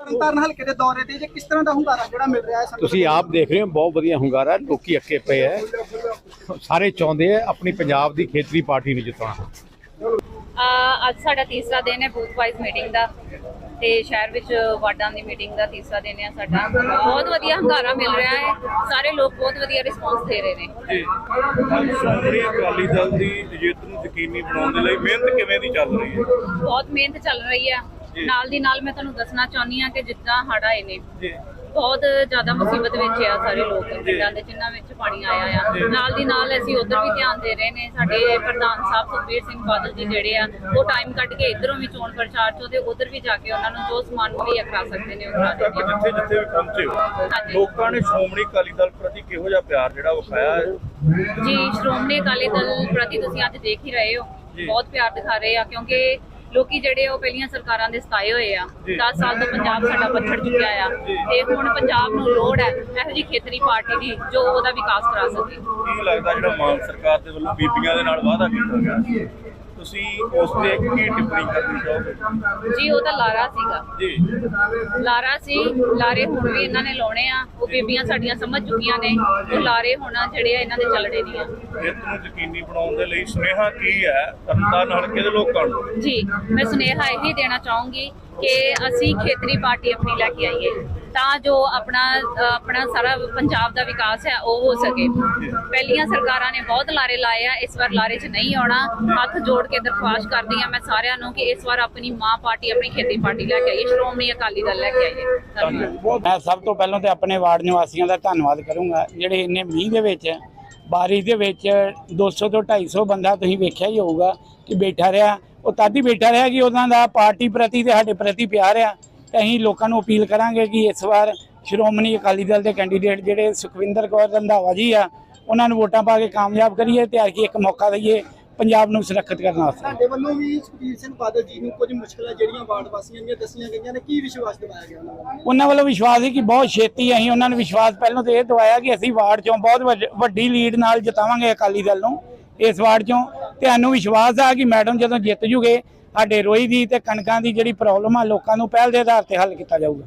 ਤਰਨਤਾਰਨ ਹਲਕੇ ਦੇ ਦੌਰੇ ਤੇ ਜੇ ਕਿਸ ਤਰ੍ਹਾਂ ਦਾ ਹੁੰਗਾਰਾ ਜਿਹੜਾ ਮਿਲ ਰਿਹਾ ਹੈ ਸੰਗਤ ਤੁਸੀਂ ਆਪ ਦੇਖ ਰਹੇ ਹੋ ਬਹੁਤ ਵਧੀਆ ਹੁੰਗਾਰਾ ਲੋਕੀ ਅੱਕੇ ਪਏ ਐ ਸਾਰੇ ਚਾਹੁੰਦੇ ਐ ਆਪਣੀ ਪੰਜਾਬ ਦੀ ਖੇਤਰੀ ਪਾਰਟੀ ਨੂੰ ਜਿਤਾਉਣਾ ਅਹ ਅੱਜ ਸਾਡਾ ਤੀਸਰਾ ਦਿਨ ਹੈ ਬੂਥ ਵਾਈਜ਼ ਮੀਟਿੰਗ ਦਾ ਤੇ ਸ਼ਹਿਰ ਵਿੱਚ ਵਾਰਡਾਂ ਦੀ ਮੀਟਿੰਗ ਦਾ ਤੀਸਰਾ ਦਿਨ ਹੈ। ਸਾਡਾ ਬਹੁਤ ਵਧੀਆ ਹੰਗਾਰਾ ਮਿਲ ਰਿਹਾ ਹੈ। ਸਾਰੇ ਲੋਕ ਬਹੁਤ ਵਧੀਆ ਰਿਸਪੌਂਸ ਦੇ ਰਹੇ ਨੇ। ਜੀ। ਅੱਜ ਸ਼੍ਰੋਮਣੀ ਅਕਾਲੀ ਦਲ ਦੀ ਜਿੱਤ ਨੂੰ ਯਕੀਨੀ ਬਣਾਉਣ ਦੇ ਲਈ ਮਿਹਨਤ ਕਿਵੇਂ ਦੀ ਚੱਲ ਰਹੀ ਹੈ? ਬਹੁਤ ਮਿਹਨਤ ਚੱਲ ਰਹੀ ਹੈ। ਨਾਲ ਦੀ ਨਾਲ ਮੈਂ ਤੁਹਾਨੂੰ ਦੱਸਣਾ ਚਾਹੁੰਦੀ ਹਾਂ ਕਿ ਜਿੱਦਾਂ ਹੜ੍ਹ ਆਏ ਨੇ ਜੀ। ਬਹੁਤ ਜ਼ਿਆਦਾ ਮੁਸੀਬਤ ਵਿੱਚ ਆ ਸਾਰੇ ਲੋਕ ਪਿੰਡਾਂ ਦੇ ਜਿਨ੍ਹਾਂ ਵਿੱਚ ਪਾਣੀ ਆਇਆ ਆ। ਨਾਲ ਦੀ ਨਾਲ ਅਸੀਂ ਉਧਰ ਵੀ ਧਿਆਨ ਦੇ ਰਹੇ ਨੇ ਸਾਡੇ ਪ੍ਰਧਾਨ ਸਾਹਿਬ ਸੁਖਬੀਰ ਸਿੰਘ ਬਾਦਲ ਜੀ ਜਿਹੜੇ ਆ ਉਹ ਟਾਈਮ ਕੱਢ ਕੇ ਇਧਰੋਂ ਵੀ ਚੋਣ ਪ੍ਰਚਾਰ ਚੋਂ ਤੇ ਉਧਰ ਵੀ ਜਾ ਕੇ ਉਹਨਾਂ ਨੂੰ ਜੋ ਸਮਾਨ ਮੁਹੱਈਆ ਕਰਾ ਸਕਦੇ ਨੇ ਉਹ ਕਰਾ ਆ ਜਿੱਥੇ ਜਿੱਥੇ ਵੀ ਪਹੁੰਚੇ ਹੋ। ਲੋਕਾਂ ਨੇ ਸ਼੍ਰੋਮਣੀ ਅਕਾਲੀ ਦਲ ਪ੍ਰਤੀ ਕਿਹੋ ਜਿਹਾ ਪਿਆਰ ਜਿਹੜਾ ਵਿਖਾਇਆ ਹੈ? ਜੀ ਸ਼੍ਰੋਮਣੀ ਅਕਾਲੀ ਦਲ ਪ੍ਰਤੀ ਤੁਸੀਂ ਅੱਜ ਦੇਖ ਹੀ ਰਹੇ ਹੋ। ਬਹੁਤ ਪਿਆਰ ਦਿਖਾ ਰਹੇ ਆ ਕਿਉਂਕਿ ਲੋਕੀ ਜਿਹੜੇ ਉਹ ਪਹਿਲੀਆਂ ਸਰਕਾਰਾਂ ਦੇ ਸਤਾਏ ਹੋਏ ਆ ਜੀ। 10 ਸਾਲ ਤੋਂ ਪੰਜਾਬ ਸਾਡਾ ਪੱਥਰ ਚੁੱਕਿਆ ਆ ਜੀ। ਤੇ ਹੁਣ ਪੰਜਾਬ ਨੂੰ ਲੋੜ ਹੈ ਇਹੋ ਜਿਹੀ ਖੇਤਰੀ ਪਾਰਟੀ ਦੀ ਜੋ ਉਹਦਾ ਵਿਕਾਸ ਕਰਾ ਸਕੇ ਕੀ ਲੱਗਦਾ ਜਿਹੜਾ ਮਾਨ ਸਰਕਾਰ ਦੇ ਵੱਲੋਂ ਬੀਬੀਆਂ ਦੇ ਨਾਲ ਵਾਅਦਾ ਕੀਤਾ ਗਿਆ ਤੁਸੀਂ ਉਸ ਤੇ ਕੀ ਟਿੱਪਣੀ ਕਰਨੀ ਚਾਹੋਗੇ? ਜੀ ਉਹ ਤਾਂ ਲਾਰਾ ਸੀਗਾ। ਜੀ। ਲਾਰਾ ਸੀ ਲਾਰੇ ਹੁਣ ਵੀ ਇਹਨਾਂ ਨੇ ਲਾਉਣੇ ਆ। ਉਹ ਬੀਬੀਆਂ ਸਾਡੀਆਂ ਸਮਝ ਚੁੱਕੀਆਂ ਨੇ। ਉਹ ਲਾਰੇ ਹੁਣ ਜਿਹੜੇ ਆ ਇਹਨਾਂ ਦੇ ਚੱਲਣੇ ਨਹੀਂ ਆ। ਜਿੱਤ ਨੂੰ ਯਕੀਨੀ ਬਣਾਉਣ ਦੇ ਲਈ ਸੁਨੇਹਾ ਕੀ ਹੈ? ਤਰਨਤਾਰਨ ਹਲਕੇ ਦੇ ਲੋਕਾਂ ਨੂੰ। ਜੀ ਮੈਂ ਸੁਨੇਹਾ ਇਹੀ ਦੇਣਾ ਚਾਹੂੰਗੀ ਕਿ ਅਸੀਂ ਖੇਤਰੀ ਪਾਰਟੀ ਆਪਣੀ ਲੈ ਕੇ ਆਈਏ ਤਾਂ ਜੋ ਆਪਣਾ ਆਪਣਾ ਸਾਰਾ ਪੰਜਾਬ ਦਾ ਵਿਕਾਸ ਹੈ, ਉਹ ਹੋ ਸਕੇ। ਪਹਿਲੀਆਂ ਸਰਕਾਰਾਂ ਨੇ ਬਹੁਤ ਲਾਰੇ ਲਾਏ ਆ, ਇਸ ਵਾਰ ਲਾਰੇ 'ਚ ਨਹੀਂ ਆਉਣਾ। ਹੱਥ ਜੋੜ ਕੇ ਦਰਖਾਸਤ ਕਰਦੀ ਆ ਮੈਂ ਸਾਰਿਆਂ ਨੂੰ ਕਿ ਇਸ ਵਾਰ ਆਪਣੀ ਮਾਂ ਪਾਰਟੀ, ਆਪਣੀ ਖੇਤਰੀ ਪਾਰਟੀ ਲੈ ਕੇ ਆਈਏ, ਸ਼੍ਰੋਮਣੀ ਅਕਾਲੀ ਦਲ ਲੈ ਕੇ ਆਈਏ। ਮੈਂ ਸਭ ਤੋਂ ਪਹਿਲਾਂ ਤੇ ਆਪਣੇ ਵਾਰਡ ਨਿਵਾਸੀਆਂ ਦਾ ਧੰਨਵਾਦ ਕਰੂੰਗਾ। ਜਿਹੜੇ ਇੰਨੇ ਮੀਂਹ ਦੇ ਵਿੱਚ, ਬਾਰਿਸ਼ ਦੇ ਵਿੱਚ 200 ਤੋਂ 250 ਬੰਦਾ ਤੁਸੀਂ ਵੇਖਿਆ ਹੀ ਹੋਊਗਾ ਕਿ ਬੈਠਾ ਰਿਹਾ। ਉਹ ਤਦ ਹੀ ਬੈਠਾ ਰਿਹਾ ਕਿ ਉਹਨਾਂ ਦਾ ਪਾਰਟੀ ਪ੍ਰਤੀ ਤੇ ਸਾਡੇ ਪ੍ਰਤੀ ਪਿਆਰ ਆ। ਤੇ ਅਸੀਂ ਲੋਕਾਂ ਨੂੰ ਅਪੀਲ ਕਰਾਂਗੇ ਕਿ ਇਸ ਵਾਰ ਸ਼੍ਰੋਮਣੀ ਅਕਾਲੀ ਦਲ ਦੇ ਕੈਂਡੀਡੇਟ ਜਿਹੜੇ ਸੁਖਵਿੰਦਰ ਕੌਰ ਰੰਧਾਵਾ ਜੀ ਆ ਉਹਨਾਂ ਨੂੰ ਵੋਟਾਂ ਪਾ ਕੇ ਕਾਮਯਾਬ ਕਰੀਏ ਤੇ ਆ ਕੇ ਇੱਕ ਮੌਕਾ ਦਈਏ ਪੰਜਾਬ ਨੂੰ ਸੁਰੱਖਿਅਤ ਕਰਨ ਵਾਸਤੇ। ਸਾਡੇ ਵੱਲੋਂ ਵੀ ਸੁਖਬੀਰ ਸਿੰਘ ਬਾਦਲ ਜੀ ਨੂੰ ਕੁਝ ਮੁਸ਼ਕਲਾਂ ਜਿਹੜੀਆਂ ਵਾਰਡ ਵਾਸੀਆਂ ਦੀਆਂ ਦੱਸੀਆਂ ਗਈਆਂ ਨੇ ਕੀ ਵਿਸ਼ਵਾਸ ਦਿਵਾਇਆ ਗਿਆ ਉਹਨਾਂ ਨੂੰ ਉਹਨਾਂ ਵੱਲੋਂ ਵਿਸ਼ਵਾਸ ਹੈ ਕਿ ਬਹੁਤ ਛੇਤੀ ਅਸੀਂ ਉਹਨਾਂ ਨੂੰ ਵਿਸ਼ਵਾਸ ਪਹਿਲਾਂ ਤੇ ਇਹ ਦਵਾਇਆ ਕਿ ਅਸੀਂ ਵਾਰਡ ਚੋਂ ਬਹੁਤ ਵੱਡ- ਵੱਡੀ ਲੀਡ ਨਾਲ ਜਿਤਾਵਾਂਗੇ ਅਕਾਲੀ ਦਲ ਨੂੰ। ਇਸ ਵਾਰਡ ਚੋਂ ਤੇ ਸਾਨੂੰ ਵਿਸ਼ਵਾਸ ਆ ਕਿ ਮੈਡਮ ਜਦੋਂ ਜਿੱਤ ਜੂਗੇ, ਸਾਡੇ ਰੋਈ ਦੀ ਤੇ ਕਣਕਾਂ ਦੀ ਜਿਹੜੀ ਪ੍ਰੋਬਲਮ ਆ, ਲੋਕਾਂ ਨੂੰ ਪਹਿਲ ਦੇ ਆਧਾਰ ਤੇ ਹੱਲ ਕੀਤਾ ਜਾਊਗਾ।